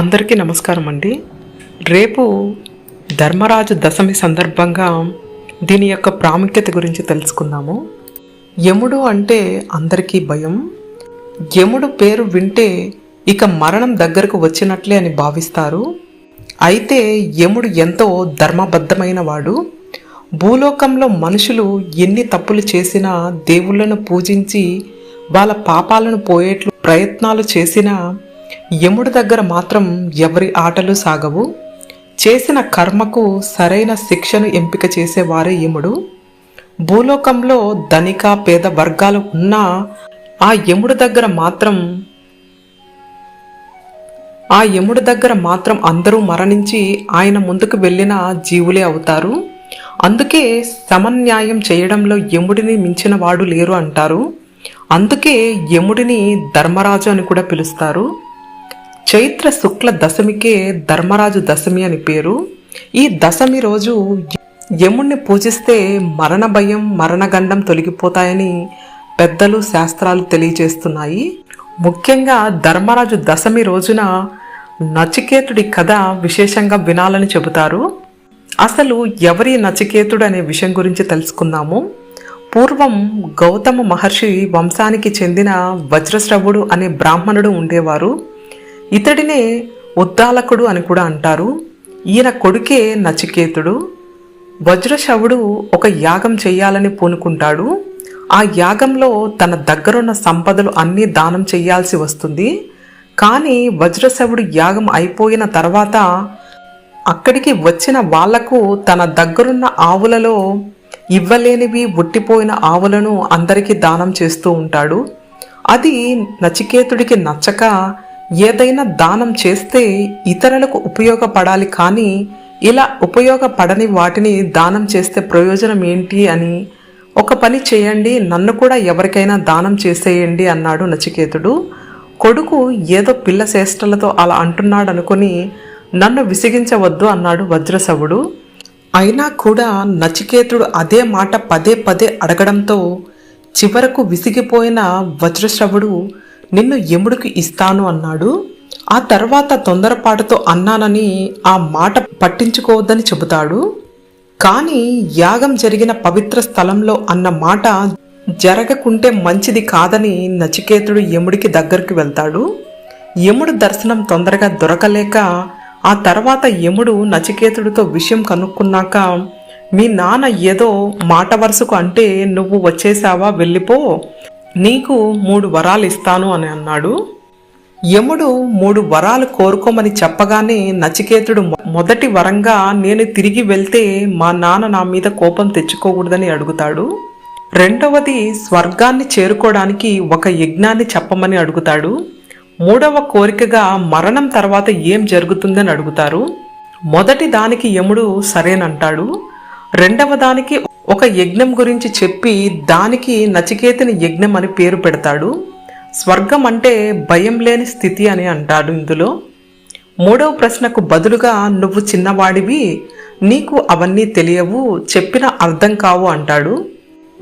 అందరికీ నమస్కారం అండి. రేపు ధర్మరాజు దశమి సందర్భంగా దీని యొక్క ప్రాముఖ్యత గురించి తెలుసుకుందాము. యముడు అంటే అందరికీ భయం. యముడు పేరు వింటే ఇక మరణం దగ్గరకు వచ్చినట్లే అని భావిస్తారు. అయితే యముడు ఎంతో ధర్మబద్ధమైన వాడు. భూలోకంలో మనుషులు ఎన్ని తప్పులు చేసినా దేవుళ్ళను పూజించి వాళ్ళ పాపాలను పోయేట్లు ప్రయత్నాలు చేసినా యముడి దగ్గర మాత్రం ఎవరి ఆటలు సాగవు. చేసిన కర్మకు సరైన శిక్షను ఎంపిక చేసేవారే యముడు. భూలోకంలో ధనిక పేద వర్గాలు ఉన్నా ఆ యముడి దగ్గర మాత్రం ఆ యముడి దగ్గర మాత్రం అందరూ మరణించి ఆయన ముందుకు వెళ్ళిన జీవులే అవుతారు. అందుకే సమన్యాయం చేయడంలో యముడిని మించిన వాడు లేరు అంటారు. అందుకే యముడిని ధర్మరాజు అని కూడా పిలుస్తారు. చైత్ర శుక్ల దశమికే ధర్మరాజు దశమి అని పేరు. ఈ దశమి రోజు యముణ్ణి పూజిస్తే మరణ భయం మరణగండం తొలగిపోతాయని పెద్దలు శాస్త్రాలు తెలియజేస్తున్నాయి ముఖ్యంగా ధర్మరాజు దశమి రోజున నచికేతుడి కథ విశేషంగా వినాలని చెబుతారు. అసలు ఎవరి నచికేతుడు అనే విషయం గురించి తెలుసుకుందాము. పూర్వం గౌతమ మహర్షి వంశానికి చెందిన వజ్రశ్రవుడు అనే బ్రాహ్మణుడు ఉండేవారు. ఇతడినే ఉద్దాలకుడు అని కూడా అంటారు. ఈయన కొడుకే నచికేతుడు. వజ్రశవుడు ఒక యాగం చేయాలని పూనుకుంటాడు. ఆ యాగంలో తన దగ్గరున్న సంపదలు అన్నీ దానం చేయాల్సి వస్తుంది. కానీ వజ్రశవుడు యాగం అయిపోయిన తర్వాత అక్కడికి వచ్చిన వాళ్ళకు తన దగ్గరున్న ఆవులలో ఇవ్వలేనివి ఉట్టిపోయిన ఆవులను అందరికీ దానం చేస్తూ ఉంటాడు. అది నచికేతుడికి నచ్చక ఏదైనా దానం చేస్తే ఇతరులకు ఉపయోగపడాలి కానీ ఇలా ఉపయోగపడని వాటిని దానం చేస్తే ప్రయోజనం ఏంటి అని ఒక పని చేయండి నన్ను కూడా ఎవరికైనా దానం చేసేయండి అన్నాడు నచికేతుడు. కొడుకు ఏదో పిల్ల శ్రేష్టలతో అలా అంటున్నాడు అనుకుని నన్ను విసిగించవద్దు అన్నాడు వజ్రసవుడు. అయినా కూడా నచికేతుడు అదే మాట పదే పదే అడగడంతో చివరకు విసిగిపోయిన వజ్రశ్రవుడు నిన్ను యముడికి ఇస్తాను అన్నాడు. ఆ తర్వాత తొందరపాటుతో అన్నానని ఆ మాట పట్టించుకోవద్దని చెబుతాడు. కానీ యాగం జరిగిన పవిత్ర స్థలంలో అన్న మాట జరగకుంటే మంచిది కాదని నచికేతుడు యముడికి దగ్గరికి వెళ్తాడు. యముడు దర్శనం తొందరగా దొరకలేక ఆ తర్వాత యముడు నచికేతుడితో విషయం కనుక్కున్నాక మీ నాన్న ఏదో మాట వరుసకు అంటే నువ్వు వచ్చేసావా వెళ్ళిపో. నీకు మూడు వరాలు ఇస్తాను అని అన్నాడు. యముడు మూడు వరాలు కోరుకోమని చెప్పగానే నచికేతుడు మొదటి వరంగా నేను తిరిగి వెళ్తే మా నాన్న నా మీద కోపం తెచ్చుకోకూడదని అడుగుతాడు. రెండవది స్వర్గాన్ని చేరుకోవడానికి ఒక యజ్ఞాన్ని చెప్పమని అడుగుతాడు. మూడవ కోరికగా మరణం తర్వాత ఏం జరుగుతుందని అడుగుతారు. మొదటి దానికి యముడు సరేనంటాడు. రెండవ దానికి ఒక యజ్ఞం గురించి చెప్పి దానికి నచికేతని యజ్ఞం అని పేరు పెడతాడు. స్వర్గం అంటే భయం లేని స్థితి అని అంటాడు ఇందులో. మూడవ ప్రశ్నకు బదులుగా నువ్వు చిన్నవాడివి నీకు అవన్నీ తెలియవు చెప్పిన అర్థం కావు అంటాడు.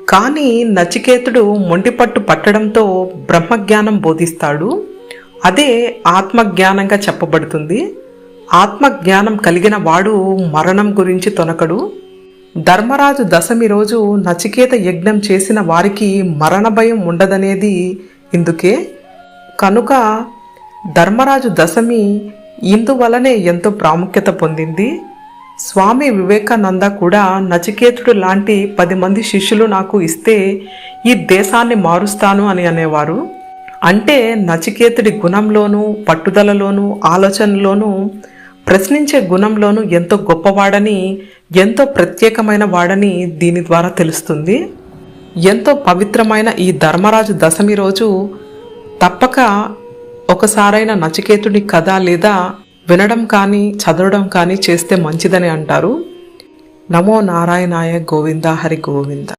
కానీ నచికేతుడు మొండిపట్టు పట్టడంతో బ్రహ్మజ్ఞానం బోధిస్తాడు. అదే ఆత్మజ్ఞానంగా చెప్పబడుతుంది. ఆత్మజ్ఞానం కలిగిన వాడు మరణం గురించి తొనకడు. ధర్మరాజు దశమి రోజు నచికేత యజ్ఞం చేసిన వారికి మరణ భయం ఉండదనేది ఇందుకే. కనుక ధర్మరాజు దశమి ఇందువలనే ఎంతో ప్రాముఖ్యత పొందింది. స్వామి వివేకానంద కూడా నచికేతుడు లాంటి పది మంది శిష్యులు నాకు ఇస్తే ఈ దేశాన్ని మారుస్తాను అని అనేవారు. అంటే నచికేతుడి గుణంలోనూ పట్టుదలలోనూ ఆలోచనలోనూ ప్రశ్నించే గుణంలోనూ ఎంతో గొప్పవాడని ఎంతో ప్రత్యేకమైన వాడని దీని ద్వారా తెలుస్తుంది. ఎంతో పవిత్రమైన ఈ ధర్మరాజు దశమి రోజు తప్పక ఒకసారైన నచికేతుడి కథ లేదా వినడం కానీ చదవడం కానీ చేస్తే మంచిదని అంటారు. నమో నారాయణాయ గోవింద హరి గోవింద.